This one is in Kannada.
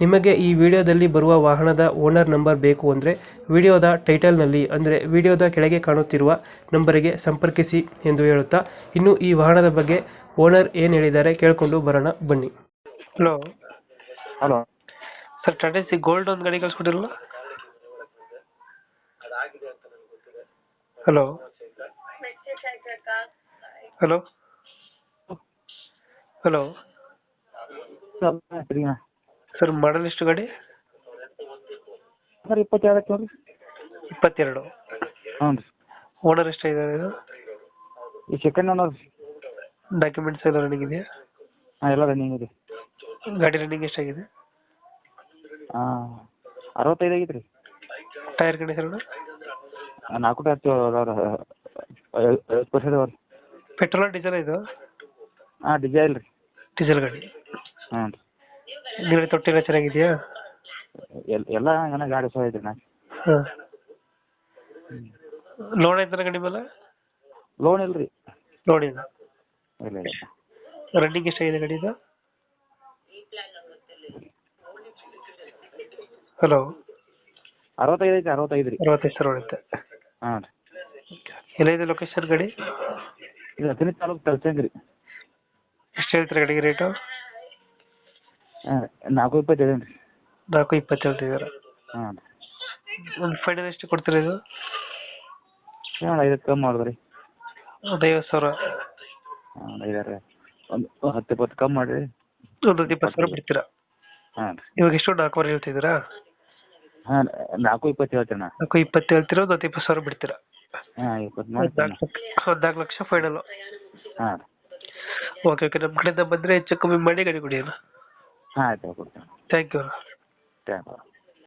ನಿಮಗೆ ಈ ವಿಡಿಯೋದಲ್ಲಿ ಬರುವ ವಾಹನದ ಓನರ್ ನಂಬರ್ ಬೇಕು ಅಂದರೆ ವಿಡಿಯೋದ ಟೈಟಲ್ನಲ್ಲಿ ಅಂದರೆ ವಿಡಿಯೋದ ಕೆಳಗೆ ಕಾಣುತ್ತಿರುವ ನಂಬರಿಗೆ ಸಂಪರ್ಕಿಸಿ ಎಂದು ಹೇಳುತ್ತಾ ಇನ್ನು ಈ ವಾಹನದ ಬಗ್ಗೆ ಓನರ್ ಏನು ಹೇಳಿದ್ದಾರೆ ಕೇಳಿಕೊಂಡು ಬರೋಣ ಬನ್ನಿ. Hello. Hello. Sir Tata C gold ಒಂದು ಗಾಡಿ ಕಳಿಸ್ಕೊಟ್ಟಿರಲ್ಲ? Hello. Hello. Hello. Sir model ಎಷ್ಟು ಗಾಡಿ? ಸರ್ ಇಪ್ಪತ್ತೆರಡು ಐತೆ ನೋಡಿರಿ ಇಪ್ಪತ್ತೆರಡು. ಹ್ಞೂ ರೀ. ಓನರ್ ಎಷ್ಟಾಗಿದ್ದಾರೆ ಇದು? ಈ ಸೆಕೆಂಡ್ ಓನರ್ ಡಾಕ್ಯುಮೆಂಟ್ಸ್ ಎಲ್ಲ ರನ್ನಿಂಗ್ ಇದೆಯಾ? ಹಾಂ ಎಲ್ಲ ರನ್ನಿಂಗ್ ಇದೆ. ಗಾಡಿ ರನ್ನಿಂಗ್ ಎಷ್ಟಾಗಿದೆ? ಹಾಂ ಅರವತ್ತೈದು ಆಗೈತೆ ರೀ ಟೈರ್ ಕಂಡೀಷನ್ ನಾಲ್ಕು ಟೈರ್ ಐವತ್ತು ಪರ್ಸೆಂಟ್ ಅದಾವ ರೀ. ಪೆಟ್ರೋಲ್ ಡೀಸೆಲ್ ಇದು? ಹಾಂ ಡಿಸೈಲ್ ರೀ. ಡೀಸೆಲ್ ಗಾಡಿ. ಹ್ಞೂ ರೀ. ಹಿಂದ್ಗಡೆ ತೊಟ್ಟಿಲ್ಲ ಚೆನ್ನಾಗಿದೆಯಾ ಎಲ್ ಎಲ್ಲ ಹಂಗನ ಗಾಡಿ ಸಹ ಇದೆ ನಾ ಹಾಂ. ಲೋನ್ ಐತನ ಗಾಡಿ ಮೇಲೆ? ಲೋನ್ ಇಲ್ರಿ ಲೋನ್ ಇಲ್ಲ? ಇಲ್ಲ ಇಲ್ಲ. ರನ್ನಿಂಗ್ ಎಷ್ಟಾಗಿದೆ ಗಾಡಿ ಇದು? ಹಲೋ ಅರವತ್ತೈದು ಐತೆ ಅರವತ್ತೈದು ರೀ. ಅರವತ್ತೈದು ಸರ್ ಹೊಡುತ್ತೆ ಹಾಂ ರೀ. ಎಲ್ಲಿದೆ ಲೊಕೇಶನ್ ಗಾಡಿ? ಇದು ಹತ್ತನೇ ತಾಲೂಕು ತಲ್ಸಂಗ್ ರೀ ಎಷ್ಟು ಹೇಳ್ತೀರಾ ಗಾಡಿಗೆ ರೇಟು ನಾಲ್ಕು ಇಪ್ಪತ್ತು ಹೇಳೀನಿ ರೀ ನಾಲ್ಕು ಇಪ್ಪತ್ತು ಹೇಳ್ತಿದ್ದೀರಾ ಹಾಂ. ರೀ ಒಂದು ಫೈನಲ್ ಎಷ್ಟು ಕೊಡ್ತೀರಾ ಇದು? ಏನು ಐದಕ್ಕೆ ಕಮ್ಮಿ ಮಾಡಿದ್ರಿ ಒಂದು ಐವತ್ತು ಸಾವಿರ. ಹಾಂ ಐದಾರು. ಒಂದು ಹತ್ತು ಇಪ್ಪತ್ತು ಕಮ್ಮಿ ಮಾಡಿರಿ. ಒಂದು ಇಪ್ಪತ್ತು ಸಾವಿರ ಬಿಡ್ತೀರಾ? ಹಾಂ. ರೀ ಇವಾಗ ಎಷ್ಟು ನಾಲ್ಕುವರೆ ಹೇಳ್ತಿದ್ದೀರಾ? ಹಾಂ ನಾಲ್ಕು ಇಪ್ಪತ್ತು ಹೇಳ್ತೀನಿ ನಾ ನಾಲ್ಕು ಇಪ್ಪತ್ತು ಹೇಳ್ತೀರಾ ಒಂದು ಹತ್ತು ಇಪ್ಪತ್ತು ಸಾವಿರ ಬಿಡ್ತೀರಾ? ಹಾಂ ಇಪ್ಪತ್ತು ಮಾಡ್ತೀನಿ ಹದಿನಾಲ್ಕು ಲಕ್ಷ ಫೈನಲ್ ಹಾಂ. ರೀ ಓಕೆ ಓಕೆ. ನಮ್ಮ ಕಡೆಯಿಂದ ಬಂದರೆ ಹೆಚ್ಚು ಕಮ್ಮಿ ಮಾಡಿ ಗಾಡಿ ಕೊಡಿ ಅಣ್ಣ ಆಯ್ತು ಕೊಡ್ತೀನಿ ಥ್ಯಾಂಕ್ ಯು ಥ್ಯಾಂಕ್ ಯು